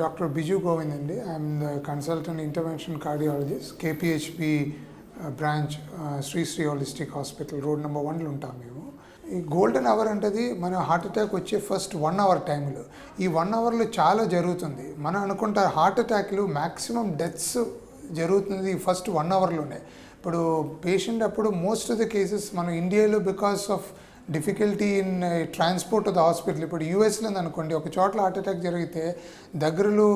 Doctor Biju Govind అండి. I'm the consultant intervention cardiologist KPHB branch Shri Shri holistic hospital road number వన్లో ఉంటాం మేము. ఈ గోల్డెన్ అవర్ అంటది మన హార్ట్ అటాక్ వచ్చే ఫస్ట్ వన్ అవర్ టైంలో ఈ వన్ అవర్లో చాలా జరుగుతుంది. మనం అనుకుంటారు హార్ట్ అటాక్లు మ్యాక్సిమం డెత్స్ జరుగుతుంది ఫస్ట్ వన్ అవర్లోనే ఇప్పుడు పేషెంట్ అప్పుడు మోస్ట్ ఆఫ్ ద కేసెస్ మనం ఇండియాలో because of difficulty in transport the hospital. ఇప్పుడు యూఎస్లో అనుకోండి ఒక చోట్ల హార్ట్ అటాక్ జరిగితే దగ్గరలో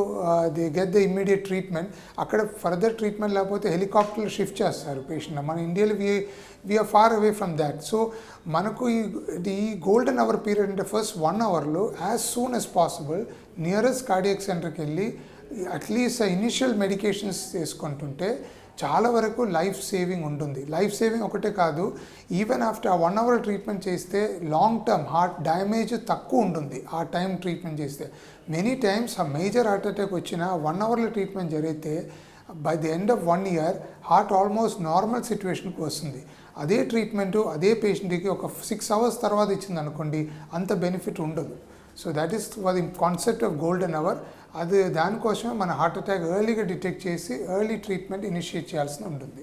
the get the immediate treatment. అక్కడ ఫర్దర్ ట్రీట్మెంట్ లేకపోతే హెలికాప్టర్లు షిఫ్ట్ చేస్తారు పేషెంట్ మన ఇండియాలో we we're far away from that. So మనకు ఈ ఈ గోల్డెన్ అవర్ పీరియడ్ అంటే ఫస్ట్ వన్ అవర్లో as soon as possible nearest cardiac సెంటర్కి వెళ్ళి అట్లీస్ట్ ఇనిషియల్ మెడికేషన్స్ తీసుకుంటుంటే చాలా వరకు లైఫ్ సేవింగ్ ఉంటుంది. లైఫ్ సేవింగ్ ఒకటే కాదు even after one hour treatment చేస్తే లాంగ్ టర్మ్ హార్ట్ డ్యామేజ్ తక్కువ ఉంటుంది ఆ టైం ట్రీట్మెంట్ చేస్తే. మెనీ టైమ్స్ ఆ మేజర్ హార్ట్ అటాక్ వచ్చిన వన్ అవర్లో ట్రీట్మెంట్ జరిగితే by the end of one year heart almost normal సిచ్యువేషన్కి వస్తుంది. అదే ట్రీట్మెంట్ అదే పేషెంట్కి ఒక సిక్స్ అవర్స్ తర్వాత ఇచ్చింది అనుకోండి అంత బెనిఫిట్ ఉండదు. So that is the concept of golden hour అది దానికోసమే మన హార్ట్ అటాక్ ఎర్లీగా డిటెక్ట్ చేసి ఎర్లీ ట్రీట్మెంట్ ఇనిషియేట్ చేయాల్సి ఉంటుంది.